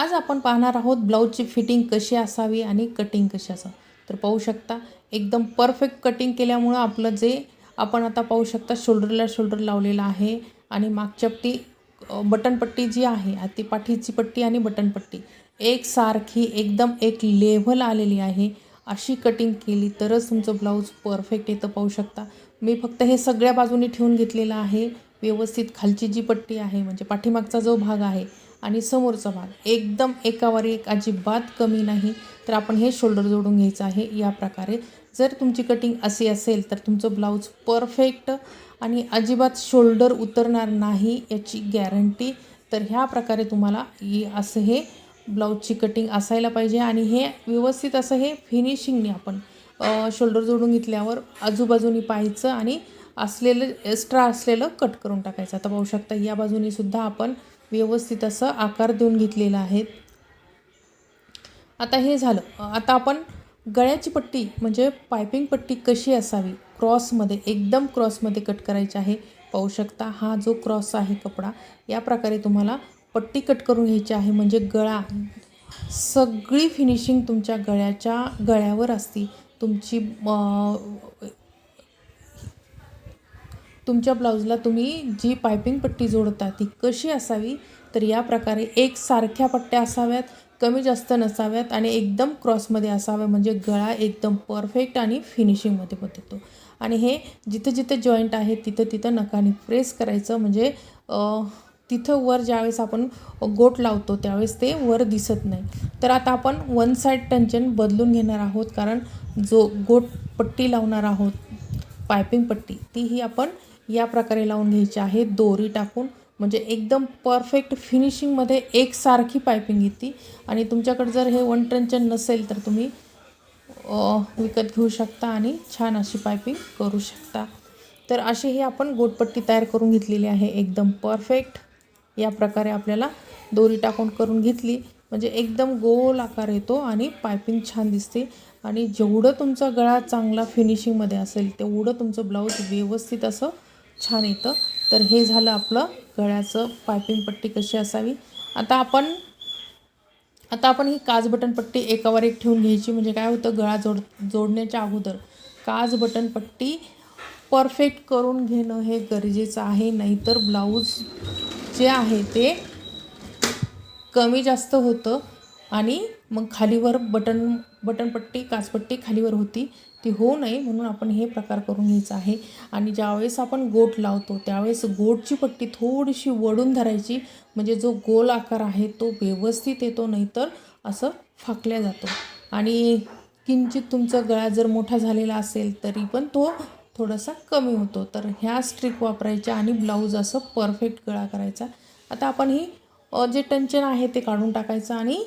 आज आपण पाहणार आहोत ब्लाऊजची फिटिंग कशी असावी आणि कटिंग कशी असावं. तर पाहू शकता एकदम परफेक्ट कटिंग केल्यामुळं आपलं जे आपण आता पाहू शकता शोल्डरला शोल्डर लावलेलं आहे आणि मागच्या पट्टी बटनपट्टी जी आहे ती पाठीची पट्टी आणि बटनपट्टी एकसारखी एकदम एक लेव्हल आलेली आहे. अशी कटिंग केली तरच तुमचं ब्लाऊज परफेक्ट येतं पाहू शकता मी फक्त हे सगळ्या बाजूनी ठेवून घेतलेलं आहे. व्यवस्थित खालची जी पट्टी आहे म्हणजे पाठीमागचा जो भाग आहे आणि समोरचा भाग. एकदम एकावर एक अजिबात कमी नाही. तर आपण हे शोल्डर जोडून घ्यायचं आहे. या प्रकारे जर तुमची कटिंग अशी असेल तर तुमचं ब्लाऊज परफेक्ट आणि अजिबात शोल्डर उतरणार नाही याची गॅरंटी तर ह्या प्रकारे तुम्हाला ये असं हे ब्लाऊजची कटिंग असायला पाहिजे आणि हे व्यवस्थित असं हे फिनिशिंगने आपण शोल्डर जोडून घेतल्यावर आजूबाजूनी पाहायचं आणि असलेलं एक्स्ट्रा असलेलं कट करून टाकायचं. आता पाहू शकता या बाजूनी सुद्धा आपण व्यवस्थित असं आकार देऊन घेतलेला आहे. आता हे झालं. आता आपण गळ्याची पट्टी म्हणजे पायपिंग पट्टी कशी असावी? क्रॉसमध्ये एकदम क्रॉसमध्ये कट करायची आहे. पाहू शकता हा जो क्रॉस आहे कपडा या प्रकारे तुम्हाला पट्टी कट करून घ्यायची आहे. म्हणजे गळा सगळी फिनिशिंग तुमच्या गळ्याच्या गळ्यावर असती. तुमची तुमच्या ब्लाऊजला तुम्ही जी पायपिंग पट्टी जोडता ती कशी असावी? तर या प्रकारे एक सारख्या पट्ट्या असाव्यात कमी जास्त नसाव्यात आणि एकदम क्रॉसमध्ये असाव्या म्हणजे गळा एकदम परफेक्ट आणि फिनिशिंगमध्ये पण येतो आणि हे जिथं जिथं जॉईंट आहे तिथं तिथं नकाने प्रेस करायचं. म्हणजे तिथं वर ज्यावेळेस आपण गोट लावतो त्यावेळेस ते वर दिसत नाही. तर आता आपण वन साईड टेन्शन बदलून घेणार आहोत. कारण जो गोट पट्टी लावणार आहोत पायपिंग पट्टी तीही आपण या प्रकारे लावून घ्यायची आहे. दोरी टाकून. म्हणजे एकदम परफेक्ट फिनिशिंगमध्ये एकसारखी पायपिंग येते. आणि तुमच्याकडे जर हे वन टंचन नसेल तर तुम्ही विकत घेऊ शकता आणि छान अशी पायपिंग करू शकता. तर अशी ही आपण गोटपट्टी तयार करून घेतलेली आहे. एकदम परफेक्ट या प्रकारे आपल्याला दोरी टाकून करून घेतली. म्हणजे एकदम गोल आकार येतो आणि पायपिंग छान दिसते. आणि जेवढं तुमचा गळा चांगला फिनिशिंगमध्ये असेल तेवढं तुमचं ब्लाऊज व्यवस्थित असं छान येतं. तर हे झालं आपलं गळ्याचं पायपिंग पट्टी कशी असावी. आता आपण आता आपण ही काज बटन पट्टी एकावर एक ठेवून घ्यायची. म्हणजे काय होतं गळा जोड जोडण्याच्या अगोदर काज बटन पट्टी परफेक्ट करून घेणं हे गरजेचं आहे. नाहीतर ब्लाऊज जे आहे ते कमी जास्त होतं आणि मग खालीवर बटन बटनपट्टी काचपट्टी खालीवर होती. ती होऊ नये म्हणून आपण हे प्रकार करून घ्यायचा आहे. आणि ज्यावेळेस आपण गोट लावतो त्यावेळेस गोटची पट्टी थोडीशी वडून धरायची. म्हणजे जो गोल आकार आहे तो व्यवस्थित येतो नाहीतर असं फाकल्या जातो. आणि किंचित तुमचा गळा जर मोठा झालेला असेल तरी पण तो थोडासा कमी होतो. तर ह्या स्ट्रिक वापरायच्या आणि ब्लाऊज असं परफेक्ट गळा करायचा. आता आपण ही जे टंचन आहे ते काढून टाकायचं आणि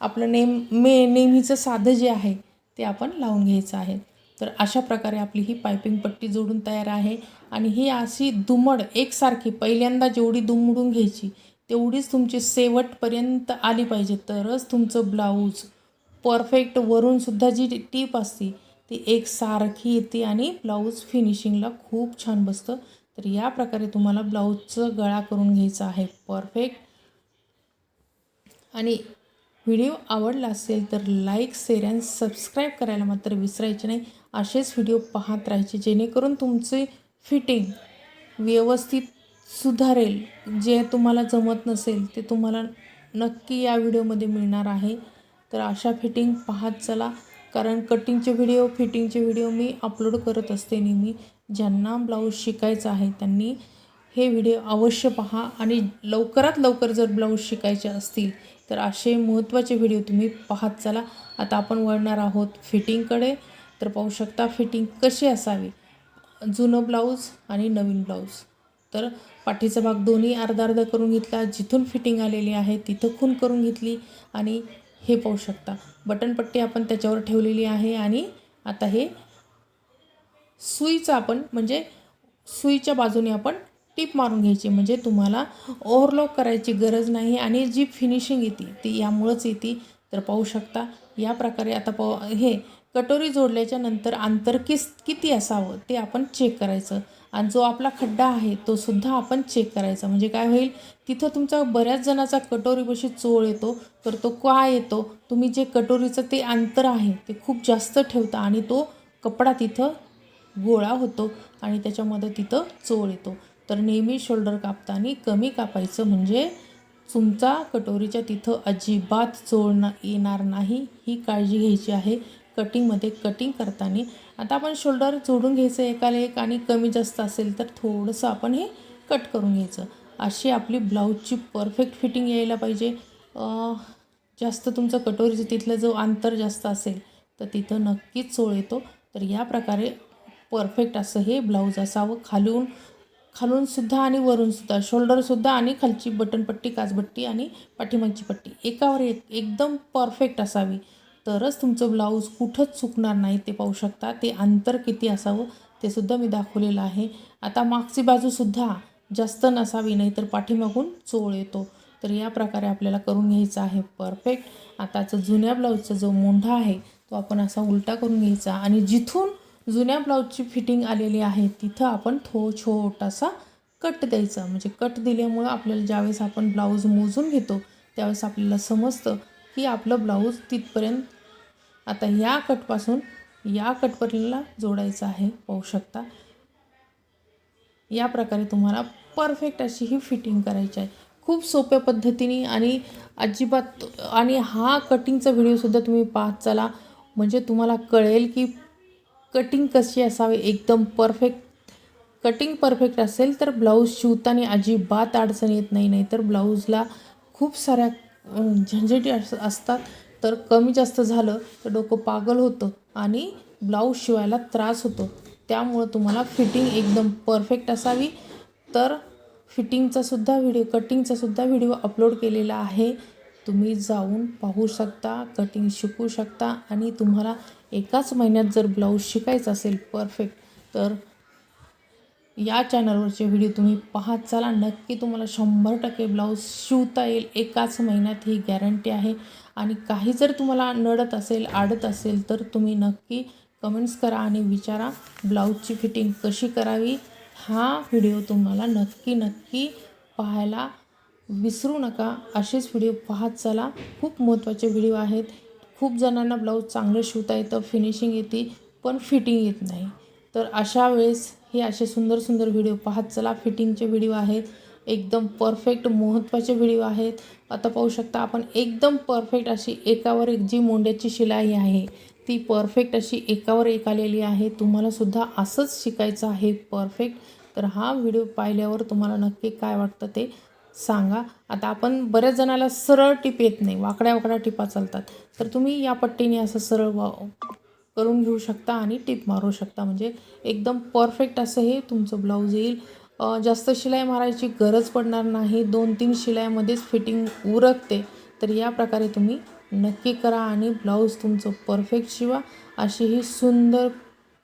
आपलं नेम मे नेहमीचं साधं जे आहे ते आपण लावून घ्यायचं आहे. तर अशा प्रकारे आपली ही पायपिंग पट्टी जोडून तयार आहे. आणि ही अशी दुमड एकसारखी पहिल्यांदा जेवढी दुमडून घ्यायची तेवढीच तुमची शेवटपर्यंत आली पाहिजे. तरच तुमचं ब्लाऊज परफेक्ट वरूनसुद्धा जी टीप असते ती एकसारखी येते आणि ब्लाऊज फिनिशिंगला खूप छान बसतं. तर या प्रकारे तुम्हाला ब्लाऊजचं गळा करून घ्यायचा आहे. परफेक्ट. आणि व्हिडिओ आवडला असेल तर लाईक शेअर अँड सबस्क्राईब करायला मात्र विसरायचे नाही. असेच व्हिडिओ पाहत राहायचे जेणेकरून तुमचे फिटिंग व्यवस्थित सुधारेल. जे तुम्हाला जमत नसेल ते तुम्हाला नक्की या व्हिडिओमध्ये मिळणार आहे. तर अशा फिटिंग पाहत चला. कारण कटिंगचे व्हिडिओ फिटिंगचे व्हिडिओ मी अपलोड करत असते नेहमी. ज्यांना ब्लाऊज शिकायचं आहे त्यांनी हे व्हिडिओ अवश्य पहा. आणि लवकरात लवकर जर ब्लाऊज शिकायचे असतील तर असे महत्त्वाचे व्हिडिओ तुम्ही पाहत चला. आता आपण वळणार आहोत फिटिंगकडे तर पाहू शकता फिटिंग कशी असावी. जुनं ब्लाऊज आणि नवीन ब्लाऊज तर पाठीचा भाग दोन्ही अर्धा अर्धा करून घेतला. जिथून फिटिंग आलेली आहे तिथं खून करून घेतली. आणि हे पाहू शकता. बटनपट्टी आपण त्याच्यावर ठेवलेली आहे. आणि आता हे सुईचं आपण म्हणजे सुईच्या बाजूने आपण टीप मारून घ्यायची म्हणजे तुम्हाला ओव्हरलॉक करायची गरज नाही आणि जी फिनिशिंग येते ती यामुळंच येते. तर पाहू शकता या प्रकारे आता पाहू हे कटोरी जोडल्याच्या नंतर अंतर किस किती असावं ते आपण चेक करायचं. आणि जो आपला खड्डा आहे तो सुद्धा आपण चेक करायचा. म्हणजे काय होईल तिथं तुमचा बऱ्याच जणाचा कटोरीपाशी चोळ येतो तर तो का येतो? तुम्ही जे कटोरीचं ते अंतर आहे ते खूप जास्त ठेवता आणि तो कपडा तिथं गोळा होतो आणि त्याच्यामध्ये तिथं चोळ येतो. तर नेहमी शोल्डर कापताना कमी कापायचं म्हणजे तुमचा कटोरीच्या तिथं अजिबात चोळ ना येणार नाही. ही काळजी घ्यायची आहे कटिंगमध्ये. कटिंग करताना आता आपण शोल्डर जोडून घ्यायचं एकाला एक आणि कमी जास्त असेल तर थोडंसं आपण हे कट करून घ्यायचं. अशी आपली ब्लाऊजची परफेक्ट फिटिंग यायला पाहिजे. जास्त तुमचं कटोरीचं तिथलं जो अंतर जास्त असेल तर तिथं नक्कीच चोळ येतो. तर या प्रकारे परफेक्ट असं हे ब्लाऊज असावं. खालून खालूनसुद्धा आणि वरूनसुद्धा शोल्डरसुद्धा आणि खालची बटनपट्टी काचपट्टी आणि पाठीमागची पट्टी. एकावर एक एकदम परफेक्ट असावी. तरच तुमचं ब्लाऊज कुठंच चुकणार नाही ते पाहू शकता. ते अंतर किती असावं ते सुद्धा मी दाखवलेलं आहे. आता मागची बाजूसुद्धा जास्त नसावी नाही तर पाठीमागून चोळ येतो. तर या प्रकारे आपल्याला करून घ्यायचं आहे परफेक्ट आताचं जुन्या ब्लाऊजचा जो मोंढा आहे तो आपण असा उलटा करून घ्यायचा आणि जिथून जुन्या ब्लाऊजची फिटिंग आलेली आहे तिथं आपण थो छोटासा कट द्यायचा. म्हणजे कट दिल्यामुळं आपल्याला ज्यावेळेस आपण ब्लाऊज मोजून घेतो त्यावेळेस आपल्याला समजतं की आपलं ब्लाऊज तिथपर्यंत आता या कटपासून या कटपर्यंतला जोडायचं आहे पाहू शकता. या प्रकारे तुम्हाला परफेक्ट अशी ही फिटिंग करायची आहे. खूप सोप्या पद्धतीने आणि अजिबात आणि हा कटिंगचा व्हिडिओसुद्धा तुम्ही पाहत चला. म्हणजे तुम्हाला कळेल की कटिंग कशी असावी? एकदम परफेक्ट कटिंग परफेक्ट असेल तर ब्लाऊज शिवताना अजिबात अडचण येत नाही. नाही तर ब्लाऊजला खूप साऱ्या झंझटी अस असतात. तर कमी जास्त झालं तर डोकं पागल होतं आणि ब्लाऊज शिवायला त्रास होतो. त्यामुळं तुम्हाला फिटिंग एकदम परफेक्ट असावी. तर फिटिंगचासुद्धा व्हिडिओ कटिंगचासुद्धा व्हिडिओ अपलोड केलेला आहे. तुम्ही जाऊन पाहू शकता कटिंग शिकू शकता आणि तुम्हाला एकाच महिन्यात जर ब्लाऊज शिकायचं असेल परफेक्ट तर या चॅनलवरचे व्हिडिओ तुम्ही पाहत चाला. नक्की तुम्हाला शंभर टक्के ब्लाऊज शिवता येईल. एकाच महिन्यात ही गॅरंटी आहे. आणि काही जर तुम्हाला नडत असेल आडत असेल तर तुम्ही नक्की कमेंट्स करा आणि विचारा ब्लाऊजची फिटिंग कशी करावी. हा व्हिडिओ तुम्हाला नक्की नक्की पाहायला विसरू नका. असेच व्हिडिओ पाहत चला. खूप महत्त्वाचे व्हिडिओ आहेत. खूप जणांना ब्लाऊज चांगलं शिवता येतं फिनिशिंग येते पण फिटिंग येत नाही. तर अशा वेळेस हे असे सुंदर सुंदर व्हिडिओ पाहत चला. फिटिंगचे व्हिडिओ आहेत. एकदम परफेक्ट महत्त्वाचे व्हिडिओ आहेत. आता पाहू शकता आपण एकदम परफेक्ट अशी एकावर एक जी मोंड्याची शिलाई आहे ती परफेक्ट अशी एकावर एक आलेली आहे. तुम्हालासुद्धा असंच शिकायचं आहे. परफेक्ट तर हा व्हिडिओ पाहिल्यावर तुम्हाला नक्की काय वाटतं ते सांगा. आता आपण बऱ्याच जणाला सरळ टीप येत नाही. वाकड्या वाकड्या टिपा चालतात. तर तुम्ही या पट्टीने असं सरळ वा करून घेऊ शकता आणि टिप मारू शकता. म्हणजे एकदम परफेक्ट असं हे तुमचं ब्लाऊज येईल. जास्त शिलाई मारायची गरज पडणार नाही. दोन तीन शिलाईमध्येच फिटिंग उरकते. तर या प्रकारे तुम्ही नक्की करा आणि ब्लाऊज तुमचं परफेक्ट शिवा. अशी ही सुंदर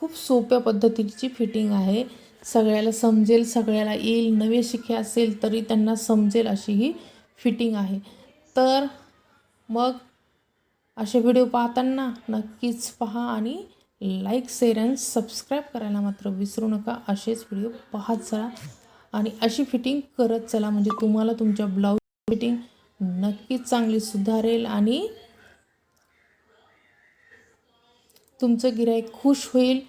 खूप सोप्या पद्धतीची फिटिंग आहे. सगळ्याला समजेल सगळ्याला येईल नवे शिखे असेल तरी त्यांना समजेल अशी ही फिटिंग आहे. तर मग असे व्हिडिओ पाहताना नक्कीच पहा आणि लाईक शेअर अँड सबस्क्राईब करायला मात्र विसरू नका. असेच व्हिडिओ पाहत चला आणि अशी फिटिंग करत चला. म्हणजे तुम्हाला तुमच्या ब्लाऊज फिटिंग नक्कीच चांगली सुधारेल आणि तुमचं गिराईक खुश होईल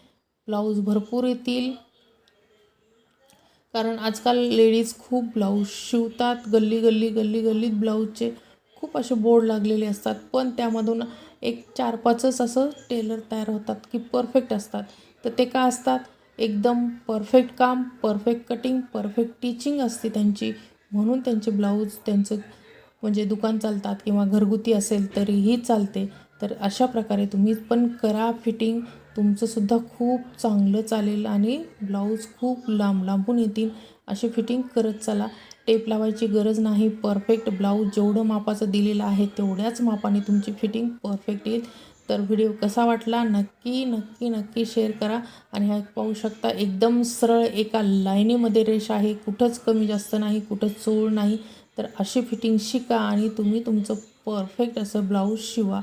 ब्लाऊज भरपूर येतील. कारण आजकाल लेडीज खूप ब्लाऊज शिवतात गल्ली गल्ली गल्ली गल्लीत ब्लाऊजचे खूप असे बोर्ड लागलेले असतात. पण त्यामधून एक चार पाचच असं टेलर तयार होतात की परफेक्ट असतात. तर ते का असतात? एकदम परफेक्ट काम परफेक्ट कटिंग परफेक्ट टीचिंग असते त्यांची. म्हणून त्यांचे ब्लाऊज त्यांचं म्हणजे दुकान चालतात किंवा घरगुती असेल तरीही चालते. तर अशा प्रकारे तुम्ही पण करा फिटिंग. तुमचंसुद्धा खूप चांगलं चालेल आणि ब्लाऊज खूप लांब लांबून येतील. अशी फिटिंग करत चला. टेप लावायची गरज नाही. परफेक्ट ब्लाऊज जेवढं मापाचं दिलेलं आहे तेवढ्याच मापाने तुमची फिटिंग परफेक्ट येईल. तर व्हिडिओ कसा वाटला नक्की नक्की नक्की शेअर करा. आणि हा पाहू शकता एकदम सरळ एका लाईनीमध्ये रेष आहे. कुठंच कमी जास्त नाही कुठंच चोळ नाही. तर अशी फिटिंग शिका आणि तुम्ही तुमचं परफेक्ट असं ब्लाऊज शिवा.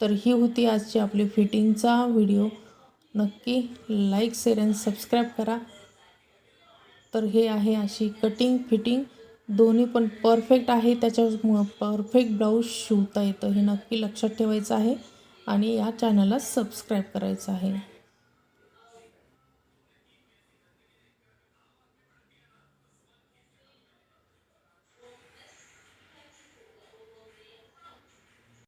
तर ही होती आजची आपली फिटिंगचा व्हिडिओ. नक्की लाईक शेअर अँड सबस्क्राईब करा. तर हे आहे अशी कटिंग फिटिंग दोन्ही पण परफेक्ट आहे. त्याच्यामुळं परफेक्ट ब्लाऊज शिवता येतं हे नक्की लक्षात ठेवायचं आहे. आणि या चॅनलला सबस्क्राईब करायचं आहे.